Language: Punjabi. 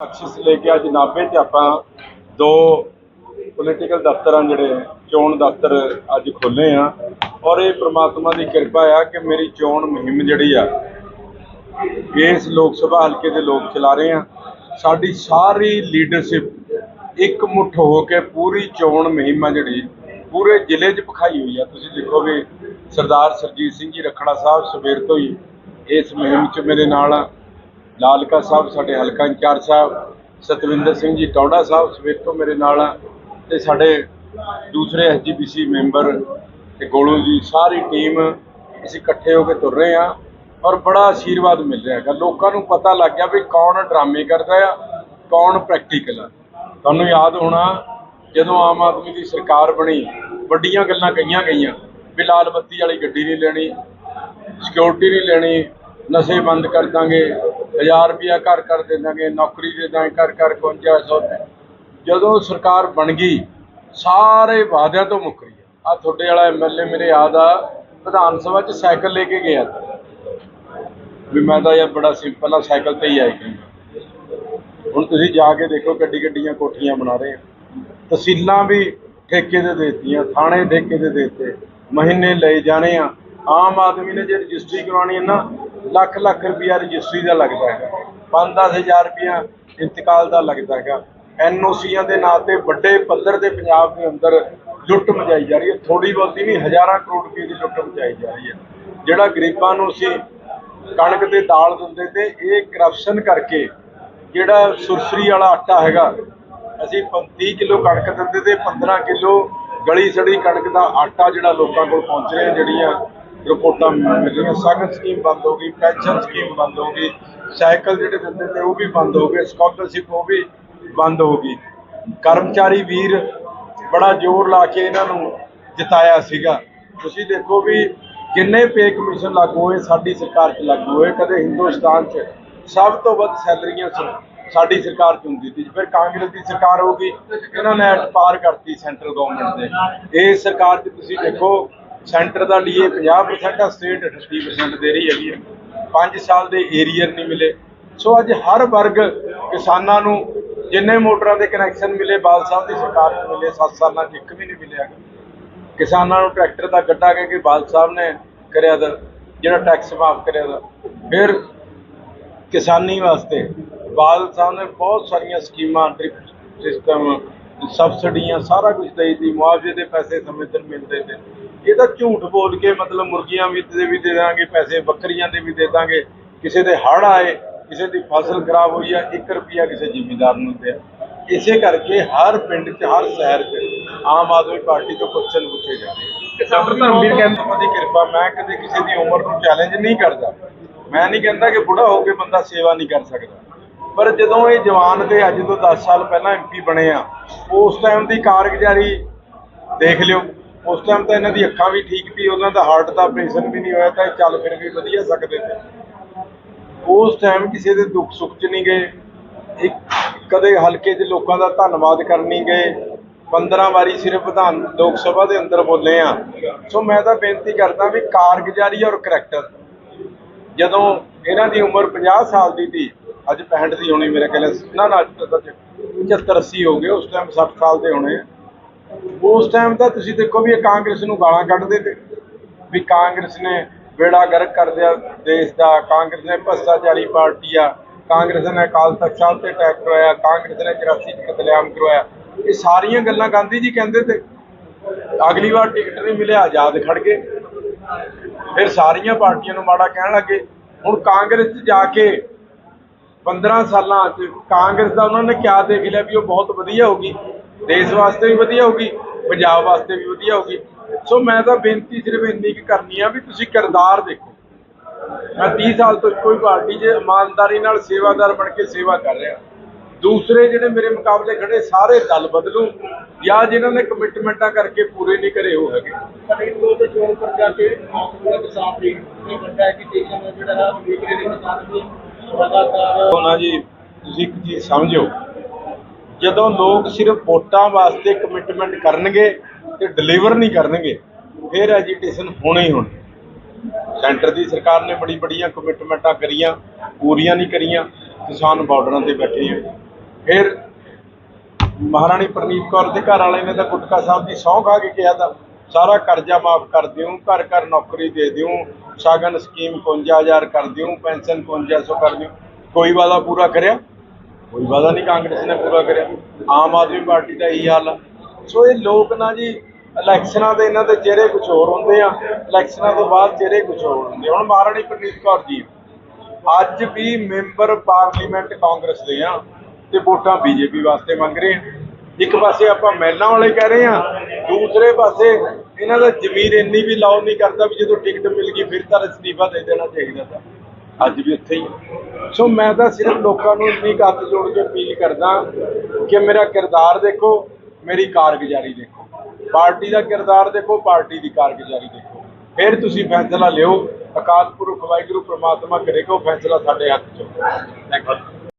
ਬਖਸ਼ਿਸ਼ ਲੈ ਕੇ ਅੱਜ ਨਾਭੇ 'ਚ ਆਪਾਂ ਦੋ ਪੋਲੀਟੀਕਲ ਦਫ਼ਤਰਾਂ ਜਿਹੜੇ ਚੋਣ ਦਫ਼ਤਰ ਅੱਜ ਖੋਲੇ ਆ। ਔਰ ਇਹ ਪ੍ਰਮਾਤਮਾ ਦੀ ਕਿਰਪਾ ਆ ਕਿ ਮੇਰੀ ਚੋਣ ਮੁਹਿੰਮ ਜਿਹੜੀ ਆ, ਇਸ ਲੋਕ ਸਭਾ ਹਲਕੇ ਦੇ ਲੋਕ ਚਲਾ ਰਹੇ ਆ। ਸਾਡੀ ਸਾਰੀ ਲੀਡਰਸ਼ਿਪ ਇੱਕ ਮੁੱਠ ਹੋ ਕੇ ਪੂਰੀ ਚੋਣ ਮੁਹਿੰਮ ਆ ਜਿਹੜੀ, ਪੂਰੇ ਜ਼ਿਲ੍ਹੇ 'ਚ ਪਖਾਈ ਹੋਈ ਆ। ਤੁਸੀਂ ਦੇਖੋਗੇ ਸਰਦਾਰ ਸਰਜੀਤ ਸਿੰਘ ਜੀ, ਰਖੜਾ ਸਾਹਿਬ ਸਵੇਰ ਤੋਂ ਹੀ ਇਸ ਮੁਹਿੰਮ 'ਚ ਮੇਰੇ ਨਾਲ ਲਾਲਕਾ ਸਾਹਿਬ, ਸਾਡੇ ਹਲਕਾ ਇੰਚਾਰਜ ਸਾਹਿਬ, ਸਤਵਿੰਦਰ ਸਿੰਘ ਜੀ ਟੌੜਾ ਸਾਹਿਬ ਸਵੇਰ ਤੋਂ ਮੇਰੇ ਨਾਲ ਆ ਤੇ ਸਾਡੇ ਦੂਸਰੇ ਐਸਜੀਪੀਸੀ ਮੈਂਬਰ ਤੇ ਗੋਲੂ ਜੀ, ਸਾਰੀ ਟੀਮ ਅਸੀਂ ਇਕੱਠੇ ਹੋ ਕੇ ਤੁਰ ਰਹੇ ਆ ਔਰ ਬੜਾ ਆਸ਼ੀਰਵਾਦ ਮਿਲ ਰਿਹਾ ਹੈਗਾ। ਲੋਕਾਂ ਨੂੰ ਪਤਾ ਲੱਗ ਗਿਆ ਵੀ ਕੌਣ ਡਰਾਮੇ ਕਰਦਾ ਆ, ਕੌਣ ਪ੍ਰੈਕਟੀਕਲ ਆ। ਤੁਹਾਨੂੰ ਯਾਦ ਹੋਣਾ, ਜਦੋਂ ਆਮ ਆਦਮੀ ਦੀ ਸਰਕਾਰ ਬਣੀ, ਵੱਡੀਆਂ ਗੱਲਾਂ ਕਹੀਆਂ ਗਈਆਂ ਵੀ ਲਾਲ ਬੱਤੀ ਵਾਲੀ ਗੱਡੀ ਨਹੀਂ ਲੈਣੀ ਸਿਕਿਉਰਿਟੀ ਨਹੀਂ ਲੈਣੀ ਨਸ਼ੇ ਬੰਦ ਕਰ ਦਾਂਗੇ 1000 ਰੁਪਿਆ ਘਰ ਘਰ ਦੇ ਦਾਂਗੇ, ਨੌਕਰੀ ਦੇ ਦਾਂਗੇ, ਘਰ ਘਰ 5500 ਜਦੋਂ ਸਰਕਾਰ ਬਣ ਗਈ, ਸਾਰੇ ਵਾਅਦਿਆਂ ਤੋਂ ਮੁੱਕਰੀ ਆ ਆਹ ਤੁਹਾਡੇ ਵਾਲਾ ਐਮਐਲਏ ਮੇਰੇ ਯਾਦ ਆ, ਵਿਧਾਨ ਸਭਾ 'ਚ ਸਾਈਕਲ ਲੈ ਕੇ ਗਿਆ ਵੀ ਮੈਂ ਤਾਂ ਯਾਰ ਬੜਾ ਸਿੰਪਲ ਆ, ਸਾਈਕਲ ਤੇ ਹੀ ਆਈ ਗਈ ਹੁਣ ਤੁਸੀਂ ਜਾ ਕੇ ਦੇਖੋ ਗੱਡੀ ਗੱਡੀਆਂ ਕੋਠੀਆਂ ਬਣਾ ਰਹੇ ਆ। ਤਹਿਸੀਲਾਂ ਵੀ ਠੇਕੇ ਦੇ ਦੇਤੀਆਂ, ਥਾਣੇ ਠੇਕੇ ਦੇ ਦੇਤੇ। ਮਹੀਨੇ ਲਏ ਜਾਣੇ ਆ। ਆਮ ਆਦਮੀ ਨੇ ਜੇ ਰਜਿਸਟਰੀ ਕਰਵਾਉਣੀ ਹੈ ਨਾ ਲੱਖ ਲੱਖ ਰੁਪਇਆ ਰਜਿਸਟਰੀ ਦਾ ਲੱਗਦਾ ਹੈਗਾ। 5-10000 ਰੁਪਇਆ ਇੰਤਕਾਲ ਦਾ ਲੱਗਦਾ ਹੈਗਾ। ਐਨਓਸੀਆਂ ਦੇ ਨਾਂ ਤੇ ਵੱਡੇ ਪੱਧਰ ਤੇ ਪੰਜਾਬ ਦੇ ਅੰਦਰ ਲੁੱਟ ਮਚਾਈ ਜਾ ਰਹੀ ਹੈ। ਥੋੜੀ ਬਹੁਤੀ ਨਹੀਂ, ਹਜ਼ਾਰਾਂ ਕਰੋੜ ਰੁਪਏ ਦੀ ਲੁੱਟ ਮਚਾਈ ਜਾ ਰਹੀ ਹੈ। ਜਿਹੜਾ ਗਰੀਬਾਂ ਨੂੰ ਅਸੀਂ ਕਣਕ ਤੇ ਦਾਲ ਦਿੰਦੇ ਤੇ ਇਹ ਕਰਪਸ਼ਨ ਕਰਕੇ ਜਿਹੜਾ ਸੁਰਸਰੀ ਵਾਲਾ ਆਟਾ ਹੈਗਾ, ਅਸੀਂ 30 ਕਿਲੋ ਕਣਕ ਦਿੰਦੇ ਤੇ 15 ਕਿਲੋ ਗਲੀ ਸੜੀ ਕਣਕ ਦਾ ਆਟਾ ਜਿਹੜਾ ਲੋਕਾਂ ਕੋਲ ਪਹੁੰਚ ਰਿਹਾ, ਜਿਹੜੀਆਂ ਰਿਪੋਰਟਾਂ ਮਿਲ ਰਹੀਆਂ ਸਗਨ ਸਕੀਮ ਬੰਦ ਹੋ ਗਈ, ਪੈਨਸ਼ਨ ਸਕੀਮ ਬੰਦ ਹੋ ਗਈ ਸਾਈਕਲ ਜਿਹੜੇ ਦਿੰਦੇ ਤੇ ਉਹ ਵੀ ਬੰਦ ਹੋ ਗਏ ਸਕਾਲਰਸ਼ਿਪ ਉਹ ਵੀ ਬੰਦ ਹੋ ਗਈ। ਕਰਮਚਾਰੀ ਵੀਰ ਬੜਾ ਜ਼ੋਰ ਲਾ ਕੇ ਇਹਨਾਂ ਨੂੰ ਜਿਤਾਇਆ ਸੀਗਾ। ਤੁਸੀਂ ਦੇਖੋ ਵੀ ਜਿੰਨੇ ਪੇ ਕਮਿਸ਼ਨ ਲਾਗੂ ਹੋਏ, ਸਾਡੀ ਸਰਕਾਰ 'ਚ ਲਾਗੂ ਹੋਏ, ਕਦੇ ਹਿੰਦੁਸਤਾਨ 'ਚ ਸਭ ਤੋਂ ਵੱਧ ਸੈਲਰੀਆਂ ਸਾਡੀ ਸਰਕਾਰ 'ਚ ਹੁੰਦੀ ਸੀ, ਫਿਰ ਕਾਂਗਰਸ ਦੀ ਸਰਕਾਰ ਹੋ ਗਈ, ਇਹਨਾਂ ਨੇ ਐਟ ਪਾਰ ਕਰਤੀ ਸੈਂਟਰਲ ਗਵਰਨਮੈਂਟ ਦੇ। ਇਹ ਸਰਕਾਰ 'ਚ ਤੁਸੀਂ ਦੇਖੋ ਸੈਂਟਰ ਦਾ ਡੀਏ 50% ਆ, ਸਟੇਟ 38% ਦੇ ਰਹੀ ਹੈਗੀ ਹੈ। 5 ਸਾਲ ਦੇ ਏਰੀਅਰ ਨਹੀਂ ਮਿਲੇ। ਸੋ ਅੱਜ ਹਰ ਵਰਗ ਕਿਸਾਨਾਂ ਨੂੰ ਜਿੰਨੇ ਮੋਟਰਾਂ ਦੇ ਕਨੈਕਸ਼ਨ ਮਿਲੇ, ਬਾਲ ਸਾਹਿਬ ਦੀ ਸਰਕਾਰ ਨੂੰ ਮਿਲੇ 7 ਸਾਲਾਂ 'ਚ ਇੱਕ ਵੀ ਨਹੀਂ ਮਿਲਿਆ। ਹੈਗਾ। ਕਿਸਾਨਾਂ ਨੂੰ ਟਰੈਕਟਰ ਦਾ ਗੱਡਾ ਕਹਿ ਕੇ ਬਾਲ ਸਾਹਿਬ ਨੇ ਕਰਿਆ ਦਾ, ਜਿਹੜਾ ਟੈਕਸ ਮਾਫ ਕਰਿਆ ਦਾ। ਫਿਰ ਕਿਸਾਨੀ ਵਾਸਤੇ ਬਾਦਲ ਸਾਹਿਬ ਨੇ ਬਹੁਤ ਸਾਰੀਆਂ ਸਕੀਮਾਂ ਡ੍ਰਿਪ ਸਿਸਟਮ ਸਬਸਿਡੀਆਂ ਸਾਰਾ ਕੁਝ ਦੇਈ ਦੀ ਮੁਆਵਜ਼ੇ ਦੇ ਪੈਸੇ ਸਮੇਂ ਸਿਰ ਮਿਲਦੇ ਤੇ। ਇਹ ਤਾਂ ਝੂਠ ਬੋਲ ਕੇ ਮਤਲਬ ਮੁਰਗੀਆਂ ਵੀ ਦੇ ਵੀ ਦੇ ਦਾਂਗੇ ਪੈਸੇ ਬੱਕਰੀਆਂ ਦੇ ਵੀ ਦੇ ਦਾਂਗੇ। ਕਿਸੇ ਦੇ ਹੜ੍ਹ ਆਏ ਕਿਸੇ ਦੀ ਫਸਲ ਖਰਾਬ ਹੋਈ ਆ 1 ਰੁਪਿਆ ਕਿਸੇ ਜ਼ਿਮੀਂਦਾਰ ਨੂੰ ਦਿਆ ਇਸੇ ਕਰਕੇ ਹਰ ਪਿੰਡ 'ਚ ਹਰ ਸ਼ਹਿਰ 'ਚ ਆਮ ਆਦਮੀ ਪਾਰਟੀ ਤੋਂ ਕੁਐਸਚਨ ਪੁੱਛੇ ਜਾਂਦੇ ਡਾਕਟਰ ਧਰਮਵੀਰ ਕਹਿੰਦਾ ਦੀ ਕਿਰਪਾ ਮੈਂ ਕਦੇ ਕਿਸੇ ਦੀ ਉਮਰ ਨੂੰ ਚੈਲੰਜ ਨਹੀਂ ਕਰਦਾ। ਮੈਂ ਨਹੀਂ ਕਹਿੰਦਾ ਕਿ ਬੁੱਢਾ ਹੋ ਕੇ ਬੰਦਾ ਸੇਵਾ ਨਹੀਂ ਕਰ ਸਕਦਾ। ਪਰ ਜਦੋਂ ਇਹ ਜਵਾਨ ਤੇ ਅੱਜ ਤੋਂ 10 ਸਾਲ ਪਹਿਲਾਂ ਐਮਪੀ ਬਣੇ ਆ ਉਸ ਟਾਈਮ ਦੀ ਕਾਰਗੁਜ਼ਾਰੀ ਦੇਖ ਲਿਓ। ਉਸ ਟਾਈਮ ਤਾਂ ਇਹਨਾਂ ਦੀ ਅੱਖਾਂ ਵੀ ਠੀਕ ਸੀ, ਉਹਨਾਂ ਦਾ ਹਾਰਟ ਦਾ ਆਪਰੇਸ਼ਨ ਵੀ ਨਹੀਂ ਹੋਇਆ, ਤਾਂ ਚੱਲ ਫਿਰ ਵੀ ਵਧੀਆ ਸਕਦੇ ਤੇ ਉਸ ਟਾਈਮ ਕਿਸੇ ਦੇ ਦੁੱਖ ਸੁੱਖ 'ਚ ਨਹੀਂ ਗਏ। ਇੱਕ, ਕਦੇ ਹਲਕੇ 'ਚ ਲੋਕਾਂ ਦਾ ਧੰਨਵਾਦ ਕਰਨ ਨਹੀਂ ਗਏ। 15 ਵਾਰੀ ਸਿਰਫ ਵਿਧਾਨ ਲੋਕ ਸਭਾ ਦੇ ਅੰਦਰ ਬੋਲੇ ਆ। ਸੋ ਮੈਂ ਤਾਂ ਬੇਨਤੀ ਕਰਦਾ ਵੀ ਕਾਰਗੁਜ਼ਾਰੀ ਔਰ ਕਰੈਕਟਰ ਜਦੋਂ ਇਹਨਾਂ ਦੀ ਉਮਰ 50 ਸਾਲ ਦੀ ਸੀ, ਅੱਜ 65 ਦੀ ਹੋਣੀ ਮੇਰੇ ਖਿਆਲ ਨਾ ਨਾ ਅੱਜ ਤਾਂ 75 80 ਹੋ ਗਏ, ਉਸ ਟਾਈਮ 60 ਸਾਲ ਦੇ ਹੋਣੇ ਆ। ਉਸ ਟਾਈਮ ਤਾਂ ਤੁਸੀਂ ਦੇਖੋ ਵੀ ਇਹ ਕਾਂਗਰਸ ਨੂੰ ਗਾਲਾਂ ਕੱਢਦੇ ਤੇ, ਵੀ ਕਾਂਗਰਸ ਨੇ ਬੇੜਾ ਗਰਕ ਕਰ ਦਿਆ ਦੇਸ਼ ਦਾ, ਕਾਂਗਰਸ ਨੇ ਭ੍ਰਸ਼ਟਾਚਾਰੀ ਪਾਰਟੀ ਆ, ਕਾਂਗਰਸ ਨੇ ਅਕਾਲ ਤਖਤ ਸਾਹਿਬ ਤੇ ਅਟੈਕ ਕਰਵਾਇਆ, ਕਾਂਗਰਸ ਨੇ 84 ਚ ਕਤਲੇਆਮ ਕਰਵਾਇਆ। ਇਹ ਸਾਰੀਆਂ ਗੱਲਾਂ ਗਾਂਧੀ ਜੀ ਕਹਿੰਦੇ ਤੇ। ਅਗਲੀ ਵਾਰ ਟਿਕਟ ਨਹੀਂ ਮਿਲਿਆ, ਆਜ਼ਾਦ ਖੜ ਗਏ। ਫਿਰ ਸਾਰੀਆਂ ਪਾਰਟੀਆਂ ਨੂੰ ਮਾੜਾ ਕਹਿਣ ਲੱਗੇ। ਹੁਣ ਕਾਂਗਰਸ 'ਚ ਜਾ ਕੇ 15 ਸਾਲਾਂ 'ਚ ਕਾਂਗਰਸ ਦਾ ਉਹਨਾਂ ਨੇ ਕਿਆ ਦੇਖ ਲਿਆ ਵੀ ਉਹ ਬਹੁਤ ਵਧੀਆ ਹੋਗੀ ਦੇਸ਼ ਵਾਸਤੇ ਵੀ ਵਧੀਆ ਹੋਗੀ ਪੰਜਾਬ ਵਾਸਤੇ ਵੀ ਵਧੀਆ ਹੋਗੀ ਸੋ ਮੈਂ ਤਾਂ ਬੇਨਤੀ ਸਿਰਫ ਇੰਨੀ ਕੁ ਕਰਨੀ ਆ ਵੀ ਤੁਸੀਂ ਕਿਰਦਾਰ ਦੇਖੋ। ਮੈਂ 30 ਸਾਲ ਤੋਂ ਹੀ ਪਾਰਟੀ 'ਚ ਇਮਾਨਦਾਰੀ ਨਾਲ ਸੇਵਾਦਾਰ ਬਣ ਕੇ ਸੇਵਾ ਕਰ ਰਿਹਾ। ਦੂਸਰੇ ਜਿਹੜੇ ਮੇਰੇ ਮੁਕਾਬਲੇ ਖੜੇ ਸਾਰੇ ਦਲ ਬਦਲੂ ਜਾਂ ਜਿਨ੍ਹਾਂ ਨੇ ਕਮਿਟਮੈਂਟਾਂ ਕਰਕੇ ਪੂਰੇ ਨਹੀਂ ਕਰੇ ਉਹ ਹੈਗੇ। ਫਰੀਦਕੋਟ ਦੇ ਚੋਣ ਪ੍ਰਚਾਰ ਤੇ ਮੌਸਮ ਦੇ ਸਾਥ ਹੀ ਇਹ ਵੱਡਾ ਐਜੀਟੇਸ਼ਨ ਜਿਹੜਾ ਹੈ ਉਹ ਵੇਖ ਰਹੇ ਨੇ ਲਗਾਤਾਰ ਹੋਣਾ ਜੀ ਤੁਸੀਂ ਇੱਕ ਚੀਜ਼ ਸਮਝੋ ਜਦੋਂ ਲੋਕ ਸਿਰਫ ਵੋਟਾਂ ਵਾਸਤੇ ਕਮਿਟਮੈਂਟ ਕਰਨਗੇ ਤੇ ਡਿਲੀਵਰ ਨਹੀਂ ਕਰਨਗੇ, ਫਿਰ ਐਜੀਟੇਸ਼ਨ ਹੋਣੀ ਹੋਣੀ। ਸੈਂਟਰ ਦੀ ਸਰਕਾਰ ਨੇ ਬੜੀ ਬੜੀਆਂ ਕਮਿਟਮੈਂਟਾਂ ਕਰੀਆਂ, ਪੂਰੀਆਂ ਨਹੀਂ ਕਰੀਆਂ, ਕਿਸਾਨ ਬਾਰਡਰਾਂ ਤੇ ਬੈਠੇ ਆ। ਫਿਰ ਮਹਾਰਾਣੀ ਪ੍ਰਨੀਤ ਕੌਰ ਦੇ ਘਰ ਵਾਲੇ ਨੇ ਤਾਂ ਗੁਟਕਾ ਸਾਹਿਬ ਦੀ ਸਹੁੰ ਖਾ ਕੇ ਕਿਹਾ ਤਾਂ, ਸਾਰਾ ਕਰਜ਼ਾ ਮਾਫ ਕਰ ਦਿਓ ਘਰ ਘਰ ਨੌਕਰੀ ਦੇ ਦਿਓ ਸਾਗਨ ਸਕੀਮ 51000 ਕਰ ਦਿਓ ਪੈਨਸ਼ਨ 5500 ਕਰ ਦਿਓ ਕੋਈ ਵਾਦਾ ਪੂਰਾ ਕਰਿਆ? ਕੋਈ ਵਾਦਾ ਨਹੀਂ ਕਾਂਗਰਸ ਨੇ ਪੂਰਾ ਕਰਿਆ। ਆਮ ਆਦਮੀ ਪਾਰਟੀ ਦਾ ਇਹੀ ਹਾਲ ਆ। ਸੋ ਇਹ ਲੋਕ ਨਾ ਜੀ, ਇਲੈਕਸ਼ਨਾਂ ਦੇ ਇਹਨਾਂ ਦੇ ਚਿਹਰੇ ਕੁਝ ਹੋਰ ਹੁੰਦੇ ਆ। ਇਲੈਕਸ਼ਨਾਂ ਤੋਂ ਬਾਅਦ ਚਿਹਰੇ ਕੁਝ ਹੋਰ ਹੁੰਦੇ ਹੁਣ ਮਹਾਰਾਣੀ ਪ੍ਰਨੀਤ ਕੌਰ ਜੀ, ਅੱਜ ਵੀ ਮੈਂਬਰ ਪਾਰਲੀਮੈਂਟ ਕਾਂਗਰਸ ਦੇ ਆ ਤੇ ਵੋਟਾਂ ਬੀਜੇਪੀ ਵਾਸਤੇ ਮੰਗ ਰਹੇ ਆ। ਇੱਕ ਪਾਸੇ ਆਪਾਂ ਮਹਿਲਾਂ ਵਾਲੇ ਕਹਿ ਰਹੇ ਆ, ਦੂਸਰੇ ਪਾਸੇ ਇਹਨਾਂ ਦਾ ਜ਼ਮੀਰ ਇੰਨੀ ਵੀ ਲਾਉ ਨਹੀਂ ਕਰਦਾ ਵੀ ਜਦੋਂ ਟਿਕਟ ਮਿਲ ਗਈ ਫਿਰ ਤਾਂ ਅਸਤੀਫਾ ਦੇ ਦੇਣਾ ਚਾਹੀਦਾ ਤਾਂ। ਅੱਜ ਵੀ ਉੱਥੇ ਹੀ ਆ। ਸੋ ਮੈਂ ਤਾਂ ਸਿਰਫ ਲੋਕਾਂ ਨੂੰ ਇੰਨੀ ਹੱਥ ਜੋੜ ਕੇ ਅਪੀਲ ਕਰਦਾ ਕਿ ਮੇਰਾ ਕਿਰਦਾਰ ਦੇਖੋ, ਮੇਰੀ ਕਾਰਗੁਜ਼ਾਰੀ ਦੇਖੋ। ਪਾਰਟੀ ਦਾ ਕਿਰਦਾਰ ਦੇਖੋ, ਪਾਰਟੀ ਦੀ ਕਾਰਗੁਜ਼ਾਰੀ ਦੇਖੋ। ਫਿਰ ਤੁਸੀਂ ਫੈਸਲਾ ਲਿਓ। ਅਕਾਲ ਪੁਰਖ ਵਾਹਿਗੁਰੂ ਪ੍ਰਮਾਤਮਾ ਕਰੇਗਾ ਉਹ ਫੈਸਲਾ ਸਾਡੇ ਹੱਥ ਚ ਥੈਂਕ ਯੂ